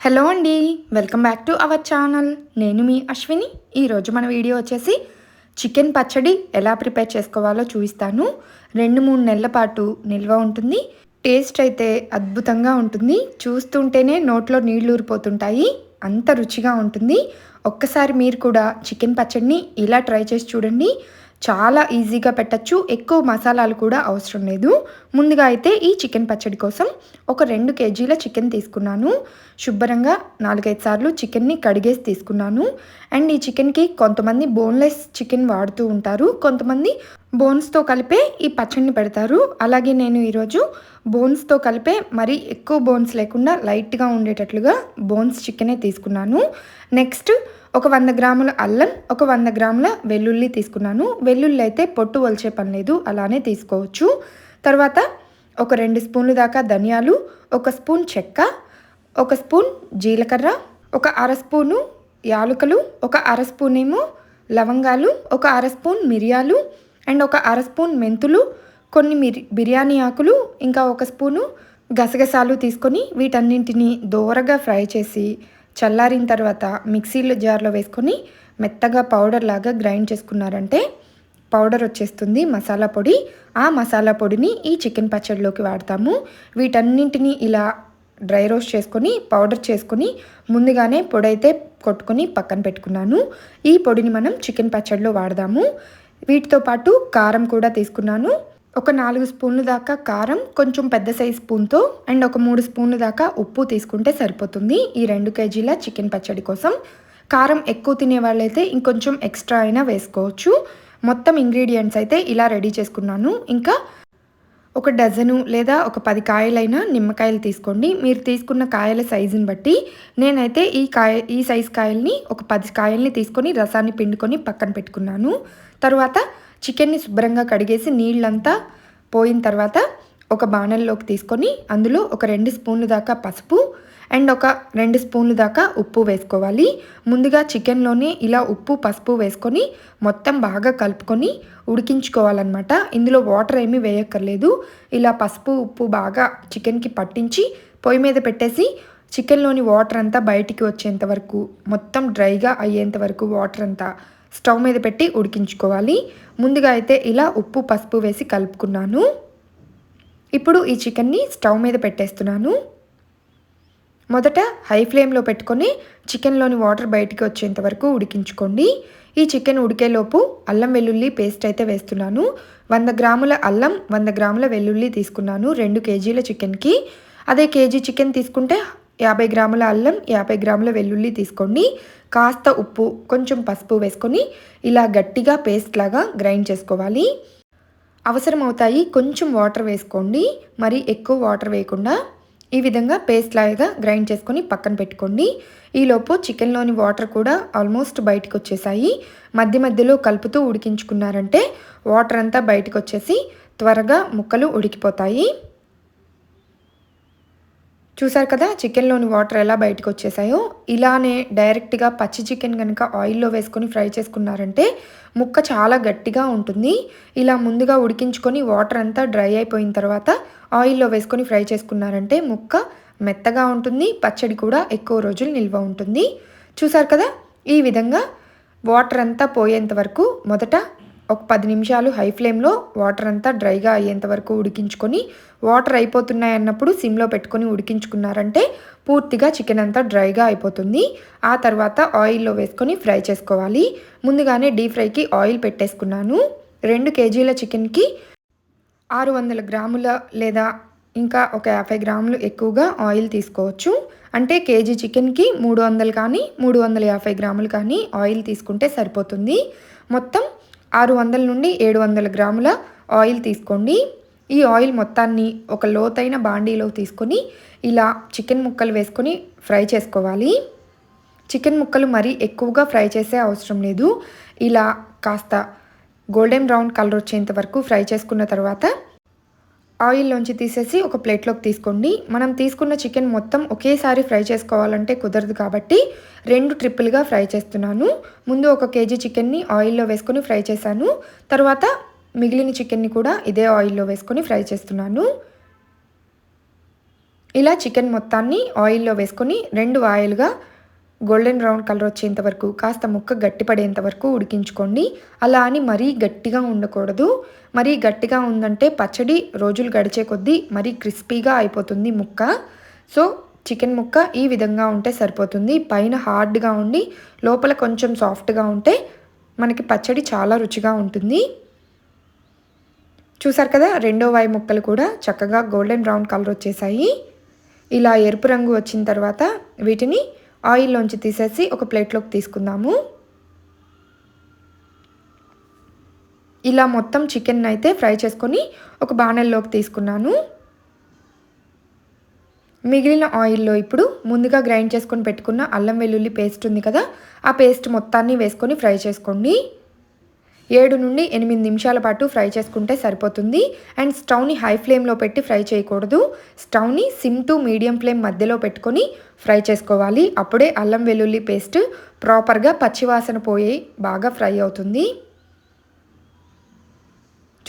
Hello అండి welcome back to our channel. నేను మీ అశ్విని. ఈరోజు మన వీడియో వచ్చేసి చికెన్ పచ్చడి ఎలా ప్రిపేర్ చేసుకోవాలో చూపిస్తాను. రెండు మూడు నెలల పాటు నిల్వ ఉంటుంది. టేస్ట్ అయితే అద్భుతంగా ఉంటుంది. చూస్తుంటేనే నోట్లో నీళ్ళు ఊరిపోతుంటాయి. అంత రుచిగా ఉంటుంది. ఒక్కసారి మీరు కూడా చికెన్ పచ్చడిని ఇలా ట్రై చేసి చూడండి. చాలా ఈజీగా పెట్టచ్చు. ఎక్కువ మసాలాలు కూడా అవసరం లేదు. ముందుగా అయితే ఈ చికెన్ పచ్చడి కోసం ఒక రెండు కేజీల చికెన్ తీసుకున్నాను. శుభ్రంగా నాలుగైదు సార్లు చికెన్ని కడిగేసి తీసుకున్నాను. అండ్ ఈ చికెన్కి కొంతమంది బోన్లెస్ చికెన్ వాడుతూ ఉంటారు. కొంతమంది బోన్స్తో కలిపే ఈ పచ్చడిని పెడతారు. అలాగే నేను ఈరోజు బోన్స్తో కలిపే మరీ ఎక్కువ బోన్స్ లేకుండా లైట్గా ఉండేటట్లుగా బోన్స్ చికెనే తీసుకున్నాను. నెక్స్ట్ ఒక వంద గ్రాముల అల్లం ఒక వంద గ్రాముల వెల్లుల్లి తీసుకున్నాను. వెల్లుల్లి అయితే పొట్టు వలిచే పని లేదు అలానే తీసుకోవచ్చు. తర్వాత ఒక రెండు స్పూన్లు దాకా ధనియాలు ఒక స్పూన్ చెక్క ఒక స్పూన్ జీలకర్ర ఒక అర స్పూను యాలకులు ఒక అర స్పూన్ ఏమో లవంగాలు ఒక అర స్పూన్ మిరియాలు అండ్ ఒక అర స్పూన్ మెంతులు కొన్ని మిరి బిర్యానీ ఆకులు ఇంకా ఒక స్పూను గసగసాలు తీసుకొని వీటన్నింటిని దోరగా ఫ్రై చేసి చల్లారిన తర్వాత మిక్సీలో జార్లో వేసుకొని మెత్తగా పౌడర్ లాగా గ్రైండ్ చేసుకున్నారంటే పౌడర్ వచ్చేస్తుంది మసాలా పొడి. ఆ మసాలా పొడిని ఈ చికెన్ పచ్చడిలోకి వాడతాము. వీటన్నింటినీ ఇలా డ్రై రోస్ట్ చేసుకొని పౌడర్ చేసుకొని ముందుగానే పొడి అయితే కొట్టుకొని పక్కన పెట్టుకున్నాను. ఈ పొడిని మనం చికెన్ పచ్చడిలో వాడదాము. వీటితో పాటు కారం కూడా తీసుకున్నాను. ఒక నాలుగు స్పూన్లు దాకా కారం కొంచెం పెద్ద సైజ్ స్పూన్తో అండ్ ఒక మూడు స్పూన్లు దాకా ఉప్పు తీసుకుంటే సరిపోతుంది. ఈ రెండు కేజీల చికెన్ పచ్చడి కోసం. కారం ఎక్కువ తినే వాళ్ళైతే ఇంకొంచెం ఎక్స్ట్రా అయినా వేసుకోవచ్చు. మొత్తం ఇంగ్రీడియంట్స్ అయితే ఇలా రెడీ చేసుకున్నాను. ఇంకా ఒక డజను లేదా ఒక పది కాయలైనా నిమ్మకాయలు తీసుకోండి. మీరు తీసుకున్న కాయల సైజుని బట్టి నేనైతే ఈ కాయ ఈ సైజ్ కాయల్ని ఒక పది కాయల్ని తీసుకొని రసాన్ని పిండుకొని పక్కన పెట్టుకున్నాను. తర్వాత చికెన్ని శుభ్రంగా కడిగేసి నీళ్ళంతా పోయిన తర్వాత ఒక బాణల్లోకి తీసుకొని అందులో ఒక రెండు స్పూన్లు దాకా పసుపు అండ్ ఒక రెండు స్పూన్లు దాకా ఉప్పు వేసుకోవాలి. ముందుగా చికెన్లోనే ఇలా ఉప్పు పసుపు వేసుకొని మొత్తం బాగా కలుపుకొని ఉడికించుకోవాలన్నమాట. ఇందులో వాటర్ ఏమీ వేయక్కర్లేదు. ఇలా పసుపు ఉప్పు బాగా చికెన్కి పట్టించి పొయ్యి మీద పెట్టేసి చికెన్లోని వాటర్ అంతా బయటికి వచ్చేంత వరకు మొత్తం డ్రైగా అయ్యేంత వరకు వాటర్ అంతా స్టవ్ మీద పెట్టి ఉడికించుకోవాలి. ముందుగా అయితే ఇలా ఉప్పు పసుపు వేసి కలుపుకున్నాను. ఇప్పుడు ఈ చికెన్ని స్టవ్ మీద పెట్టేస్తున్నాను. మొదట హై ఫ్లేమ్లో పెట్టుకొని చికెన్లోని వాటర్ బయటికి వచ్చేంత వరకు ఉడికించుకోండి. ఈ చికెన్ ఉడికేలోపు అల్లం వెల్లుల్లి పేస్ట్ అయితే వేస్తున్నాను. వంద గ్రాముల అల్లం వంద గ్రాముల వెల్లుల్లి తీసుకున్నాను రెండు కేజీల చికెన్కి. అదే కేజీ చికెన్ తీసుకుంటే యాభై గ్రాముల అల్లం యాభై గ్రాముల వెల్లుల్లి తీసుకోండి. కాస్త ఉప్పు కొంచెం పసుపు వేసుకొని ఇలా గట్టిగా పేస్ట్ లాగా గ్రైండ్ చేసుకోవాలి. అవసరం అవుతాయి కొంచెం వాటర్ వేసుకోండి. మరి ఎక్కువ వాటర్ వేయకుండా ఈ విధంగా పేస్ట్ లాగా గ్రైండ్ చేసుకొని పక్కన పెట్టుకోండి. ఈలోపు చికెన్లోని వాటర్ కూడా ఆల్మోస్ట్ బయటకు వచ్చేసాయి. మధ్య మధ్యలో కలుపుతూ ఉడికించుకున్నారంటే వాటర్ అంతా బయటకు వచ్చేసి త్వరగా ముక్కలు ఉడికిపోతాయి. చూసారు కదా చికెన్లోని వాటర్ ఎలా బయటకు వచ్చేసాయో ఇలానే డైరెక్ట్గా పచ్చి చికెన్ కనుక ఆయిల్లో వేసుకొని ఫ్రై చేసుకున్నారంటే ముక్క చాలా గట్టిగా ఉంటుంది. ఇలా ముందుగా ఉడికించుకొని వాటర్ అంతా డ్రై అయిపోయిన తర్వాత ఆయిల్లో వేసుకొని ఫ్రై చేసుకున్నారంటే ముక్క మెత్తగా ఉంటుంది పచ్చడి కూడా ఎక్కువ రోజులు నిల్వ ఉంటుంది. చూసారు కదా ఈ విధంగా వాటర్ అంతా పోయేంత వరకు మొదట ఒక పది నిమిషాలు హై ఫ్లేమ్లో వాటర్ అంతా డ్రైగా అయ్యేంత వరకు ఉడికించుకొని వాటర్ అయిపోతున్నాయి అన్నప్పుడు సిమ్లో పెట్టుకొని ఉడికించుకున్నారంటే పూర్తిగా చికెన్ అంతా డ్రైగా అయిపోతుంది. ఆ తర్వాత ఆయిల్లో వేసుకొని ఫ్రై చేసుకోవాలి. ముందుగానే డీప్ ఫ్రైకి ఆయిల్ పెట్టేసుకున్నాను. రెండు కేజీల చికెన్కి ఆరు వందల గ్రాముల లేదా ఇంకా ఒక యాభై గ్రాములు ఎక్కువగా ఆయిల్ తీసుకోవచ్చు. అంటే కేజీ చికెన్కి మూడు వందలు కానీ మూడు వందల యాభై గ్రాములు కానీ ఆయిల్ తీసుకుంటే సరిపోతుంది. మొత్తం ఆరు వందల నుండి ఏడు వందల గ్రాముల ఆయిల్ తీసుకోండి. ఈ ఆయిల్ మొత్తాన్ని ఒక లోతైన బాండీలో తీసుకొని ఇలా చికెన్ ముక్కలు వేసుకొని ఫ్రై చేసుకోవాలి. చికెన్ ముక్కలు మరీ ఎక్కువగా ఫ్రై చేసే అవసరం లేదు. ఇలా కాస్త గోల్డెన్ బ్రౌన్ కలర్ వచ్చేంత వరకు ఫ్రై చేసుకున్న తర్వాత ఆయిల్లోంచి తీసేసి ఒక ప్లేట్లోకి తీసుకోండి. మనం తీసుకున్న చికెన్ మొత్తం ఒకేసారి ఫ్రై చేసుకోవాలంటే కుదరదు కాబట్టి రెండు ట్రిప్పులుగా ఫ్రై చేస్తున్నాను. ముందు ఒక కేజీ చికెన్ని ఆయిల్లో వేసుకొని ఫ్రై చేశాను. తర్వాత మిగిలిన చికెన్ని కూడా ఇదే ఆయిల్లో వేసుకొని ఫ్రై చేస్తున్నాను. ఇలా చికెన్ మొత్తాన్ని ఆయిల్లో వేసుకొని రెండు ఆయిల్గా గోల్డెన్ బ్రౌన్ కలర్ వచ్చేంత వరకు కాస్త ముక్క గట్టిపడేంత వరకు ఉడికించుకోండి. అలా అని మరీ గట్టిగా ఉండకూడదు. మరీ గట్టిగా ఉందంటే పచ్చడి రోజులు గడిచే కొద్దీ మరీ క్రిస్పీగా అయిపోతుంది ముక్క. సో చికెన్ ముక్క ఈ విధంగా ఉంటే సరిపోతుంది. పైన హార్డ్గా ఉండి లోపల కొంచెం సాఫ్ట్గా ఉంటే మనకి పచ్చడి చాలా రుచిగా ఉంటుంది. చూసారు కదా రెండో వాయి ముక్కలు కూడా చక్కగా గోల్డెన్ బ్రౌన్ కలర్ వచ్చేసాయి. ఇలా ఎరుపు రంగు వచ్చిన తర్వాత వీటిని ఆయిల్లోంచి తీసేసి ఒక ప్లేట్లోకి తీసుకుందాము. ఇలా మొత్తం చికెన్ అయితే ఫ్రై చేసుకొని ఒక బాణల్లోకి తీసుకున్నాను. మిగిలిన ఆయిల్లో ఇప్పుడు ముందుగా గ్రైండ్ చేసుకొని పెట్టుకున్న అల్లం వెల్లుల్లి పేస్ట్ ఉంది కదా ఆ పేస్ట్ మొత్తాన్ని వేసుకొని ఫ్రై చేసుకోండి. ఏడు నుండి ఎనిమిది నిమిషాల పాటు ఫ్రై చేసుకుంటే సరిపోతుంది. అండ్ స్టవ్ని హై ఫ్లేమ్లో పెట్టి ఫ్రై చేయకూడదు. స్టవ్ని సిమ్ టు మీడియం ఫ్లేమ్ మధ్యలో పెట్టుకొని ఫ్రై చేసుకోవాలి. అప్పుడే అల్లం వెల్లుల్లి పేస్ట్ ప్రాపర్గా పచ్చివాసన పోయి బాగా ఫ్రై అవుతుంది.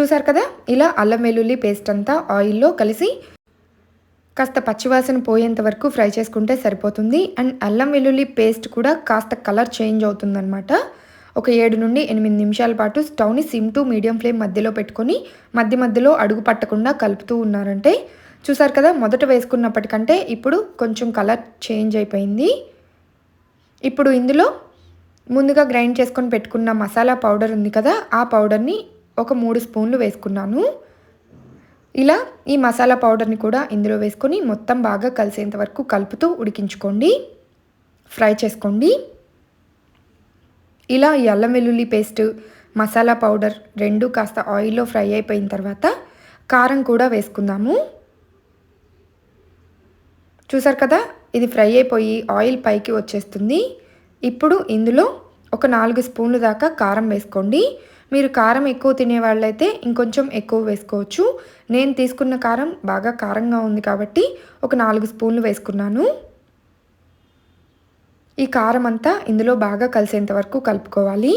చూసారు కదా? ఇలా అల్లం వెల్లుల్లి పేస్ట్ అంతా ఆయిల్లో కలిసి కాస్త పచ్చివాసన పోయేంత వరకు ఫ్రై చేసుకుంటే సరిపోతుంది. అండ్ అల్లం వెల్లుల్లి పేస్ట్ కూడా కాస్త కలర్ చేంజ్ అవుతుందన్నమాట. ఒక ఏడు నుండి ఎనిమిది నిమిషాల పాటు స్టవ్ని సిమ్ టు మీడియం ఫ్లేమ్ మధ్యలో పెట్టుకొని మధ్య మధ్యలో అడుగు పట్టకుండా కలుపుతూ ఉన్నారంటే చూసారు కదా మొదట వేసుకున్నప్పటికంటే ఇప్పుడు కొంచెం కలర్ చేంజ్ అయిపోయింది. ఇప్పుడు ఇందులో ముందుగా గ్రైండ్ చేసుకొని పెట్టుకున్న మసాలా పౌడర్ ఉంది కదా ఆ పౌడర్ని ఒక మూడు స్పూన్లు వేసుకున్నాను. ఇలా ఈ మసాలా పౌడర్ని కూడా ఇందులో వేసుకొని మొత్తం బాగా కలిసేంత వరకు కలుపుతూ ఉడికించుకోండి. ఫ్రై చేసుకోండి. ఇలా ఈ అల్లం వెల్లుల్లి పేస్ట్ మసాలా పౌడర్ రెండు కాస్త ఆయిల్లో ఫ్రై అయిపోయిన తర్వాత కారం కూడా వేసుకుందాము. చూసారు కదా? ఇది ఫ్రై అయిపోయి ఆయిల్ పైకి వచ్చేస్తుంది. ఇప్పుడు ఇందులో ఒక నాలుగు స్పూన్లు దాకా కారం వేసుకోండి. మీరు కారం ఎక్కువ తినే వాళ్ళైతే ఇంకొంచెం ఎక్కువ వేసుకోవచ్చు. నేను తీసుకున్న కారం బాగా కారంగా ఉంది కాబట్టి ఒక నాలుగు స్పూన్లు వేసుకున్నాను. ఈ కారం అంతా ఇందులో బాగా కలిసేంత వరకు కలుపుకోవాలి.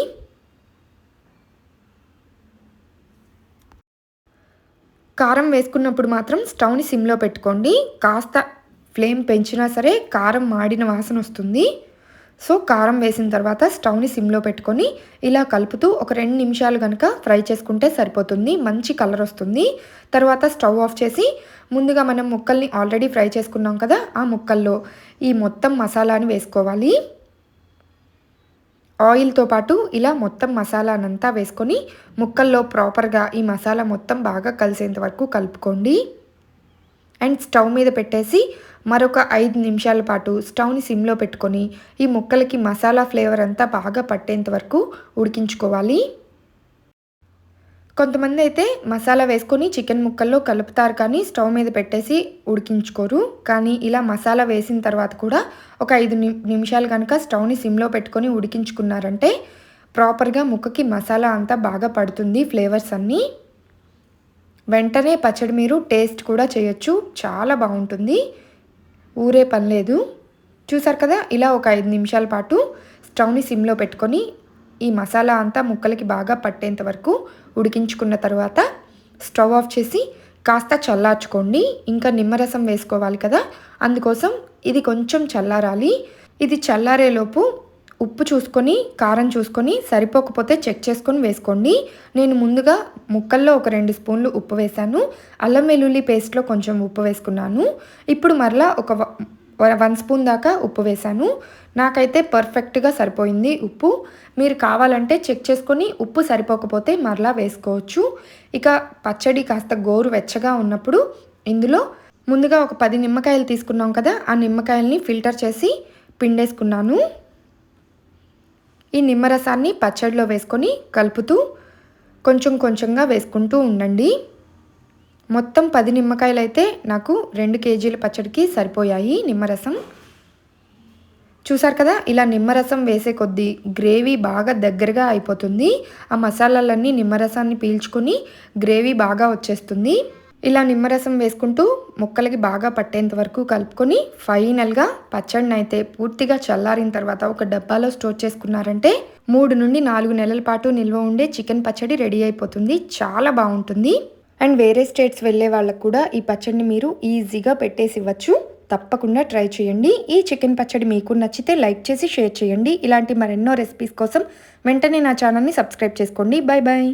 కారం వేసుకున్నప్పుడు మాత్రం స్టవ్ని సిమ్లో పెట్టుకోండి. కాస్త ఫ్లేమ్ పెంచినా సరే కారం మాడిన వాసన వస్తుంది. సో కారం వేసిన తర్వాత స్టవ్ని సిమ్లో పెట్టుకొని ఇలా కలుపుతూ ఒక రెండు నిమిషాలు కనుక ఫ్రై చేసుకుంటే సరిపోతుంది. మంచి కలర్ వస్తుంది. తర్వాత స్టవ్ ఆఫ్ చేసి ముందుగా మనం ముక్కల్ని ఆల్రెడీ ఫ్రై చేసుకున్నాం కదా ఆ ముక్కల్లో ఈ మొత్తం మసాలాని వేసుకోవాలి. ఆయిల్తో పాటు ఇలా మొత్తం మసాలానంతా వేసుకొని ముక్కల్లో ప్రాపర్గా ఈ మసాలా మొత్తం బాగా కలిసేంత వరకు కలుపుకోండి. అండ్ స్టవ్ మీద పెట్టేసి మరొక ఐదు నిమిషాల పాటు స్టవ్ని సిమ్లో పెట్టుకొని ఈ ముక్కలకి మసాలా ఫ్లేవర్ అంతా బాగా పట్టేంత వరకు ఉడికించుకోవాలి. కొంతమంది అయితే మసాలా వేసుకొని చికెన్ ముక్కల్లో కలుపుతారు కానీ స్టవ్ మీద పెట్టేసి ఉడికించుకోరు. కానీ ఇలా మసాలా వేసిన తర్వాత కూడా ఒక ఐదు నిమిషాలు కనుక స్టవ్ని సిమ్లో పెట్టుకొని ఉడికించుకున్నారంటే ప్రాపర్గా ముక్కకి మసాలా అంతా బాగా పడుతుంది ఫ్లేవర్స్ అన్నీ. వెంటనే పచ్చడి మీరు టేస్ట్ కూడా చేయొచ్చు. చాలా బాగుంటుంది. ఊరే పని లేదు. చూసారు కదా ఇలా ఒక ఐదు నిమిషాల పాటు స్టవ్ని సిమ్లో పెట్టుకొని ఈ మసాలా అంతా ముక్కలకి బాగా పట్టేంత వరకు ఉడికించుకున్న తర్వాత స్టవ్ ఆఫ్ చేసి కాస్త చల్లార్చుకోండి. ఇంకా నిమ్మరసం వేసుకోవాలి కదా అందుకోసం ఇది కొంచెం చల్లారాలి. ఇది చల్లారేలోపు ఉప్పు చూసుకొని కారం చూసుకొని సరిపోకపోతే చెక్ చేసుకొని వేసుకోండి. నేను ముందుగా ముక్కల్లో ఒక రెండు స్పూన్లు ఉప్పు వేశాను. అల్లం వెల్లుల్లి పేస్ట్లో కొంచెం ఉప్పు వేసుకున్నాను. ఇప్పుడు మరలా ఒక వన్ స్పూన్ దాకా ఉప్పు వేశాను. నాకైతే పర్ఫెక్ట్గా సరిపోయింది ఉప్పు. మీరు కావాలంటే చెక్ చేసుకొని ఉప్పు సరిపోకపోతే మరలా వేసుకోవచ్చు. ఇక పచ్చడి కాస్త గోరు వెచ్చగా ఉన్నప్పుడు ఇందులో ముందుగా ఒక పది నిమ్మకాయలు తీసుకున్నాం కదా ఆ నిమ్మకాయల్ని ఫిల్టర్ చేసి పిండేసుకున్నాను. ఈ నిమ్మరసాన్ని పచ్చడిలో వేసుకొని కలుపుతూ కొంచెం కొంచెంగా వేసుకుంటూ ఉండండి. మొత్తం పది నిమ్మకాయలు అయితే నాకు రెండు కేజీల పచ్చడికి సరిపోయాయి నిమ్మరసం. చూసారు కదా ఇలా నిమ్మరసం వేసే కొద్దీ గ్రేవీ బాగా దగ్గరగా అయిపోతుంది. ఆ మసాలాలన్నీ నిమ్మరసాన్ని పీల్చుకొని గ్రేవీ బాగా వచ్చేస్తుంది. ఇలా నిమ్మరసం వేసుకుంటూ ముక్కలకి బాగా పట్టేంత వరకు కలుపుకొని ఫైనల్గా పచ్చడిని అయితే పూర్తిగా చల్లారిన తర్వాత ఒక డబ్బాలో స్టోర్ చేసుకున్నారంటే మూడు నుండి నాలుగు నెలల పాటు నిల్వ ఉండే చికెన్ పచ్చడి రెడీ అయిపోతుంది. చాలా బాగుంటుంది. అండ్ వేరే స్టేట్స్ వెళ్ళే వాళ్ళకు కూడా ఈ పచ్చడిని మీరు ఈజీగా పెట్టేసి ఇవ్వచ్చు. తప్పకుండా ట్రై చేయండి. ఈ చికెన్ పచ్చడి మీకు నచ్చితే లైక్ చేసి షేర్ చేయండి. ఇలాంటి మరెన్నో రెసిపీస్ కోసం వెంటనే నా ఛానల్ని సబ్స్క్రైబ్ చేసుకోండి. Bye bye